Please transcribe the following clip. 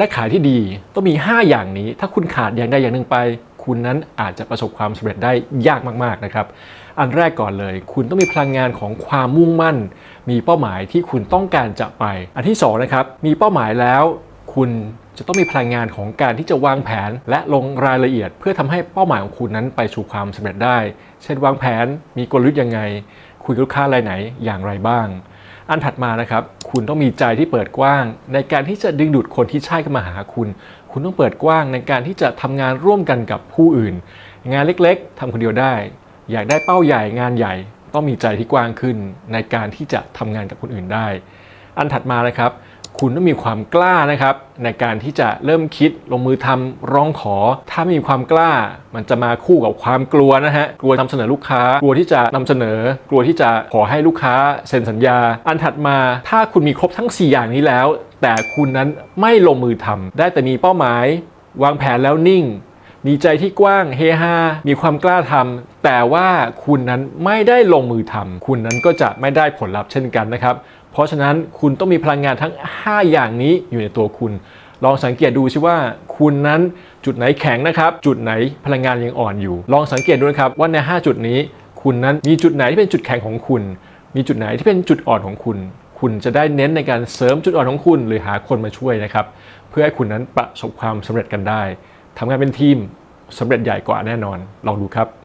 นักขายที่ดีต้องมี 5 อย่างนี้ ถ้าคุณขาดอย่างใดอย่างหนึ่งไป คุณนั้นอาจจะประสบความสำเร็จได้ยากมากๆนะครับ อันแรกก่อนเลย คุณต้องมีพลังงานของความมุ่งมั่น มีเป้าหมายที่คุณต้องการจะไป อันที่สองนะครับมีเป้าหมายแล้ว คุณจะต้องมีพลังงานของการที่จะวางแผน และลงรายละเอียด เพื่อทำให้เป้าหมายของคุณนั้นไปสู่ความสำเร็จได้ เช่นวางแผนมีกลยุทธ์ยังไง คุยกับลูกค้ารายไหนอย่างไรบ้าง อันถัดมานะครับ คุณต้องมีใจที่เปิดกว้าง ในการที่จะดึงดูดคนที่ใช่เข้ามาหาคุณ คุณต้องเปิดกว้างในการที่จะทำงานร่วมกันกับผู้อื่น งานเล็กๆทำคนเดียวได้ อยากได้เป้าใหญ่งานใหญ่ ต้องมีใจที่กว้างขึ้น ในการที่จะทำงานกับคนอื่นได้ อันถัดมานะครับ คุณต้องมีความกล้านะครับ ในการที่จะเริ่มคิดลงมือทำร้องขอ ถ้าไม่มีความกล้า มันจะมาคู่กับความกลัวนะฮะกลัวนำเสนอลูกค้า กลัวที่จะนำเสนอ กลัวที่จะขอให้ลูกค้าเซ็นสัญญา อันถัดมาถ้าคุณมีครบทั้ง 4 อย่างนี้แล้ว แต่คุณนั้นไม่ลงมือทำได้แต่มีเป้าหมาย วางแผนแล้วนิ่งมีใจที่กว้างเฮฮา มีความกล้าทำแต่ว่าคุณนั้นไม่ได้ลงมือทำคุณนั้นก็จะไม่ได้ผลลัพธ์เช่นกันนะครับ เพราะฉะนั้นคุณต้องมีพลังงานทั้ง 5 อย่างนี้อยู่ในตัวคุณ ลองสังเกตดูสิว่าคุณนั้นจุดไหนแข็งนะครับ จุดไหนพลังงานยังอ่อนอยู่ ลองสังเกตดูนะครับว่าใน 5 จุดนี้ คุณนั้นมีจุดไหนที่เป็นจุดแข็งของคุณ มีจุดไหนที่เป็นจุดอ่อนของคุณ คุณจะได้เน้นในการเสริมจุดอ่อนของคุณ หรือหาคนมาช่วยนะครับ เพื่อให้คุณนั้นประสบความสำเร็จกันได้ทำงานเป็นทีมสำเร็จใหญ่กว่าแน่นอน ลองดูครับ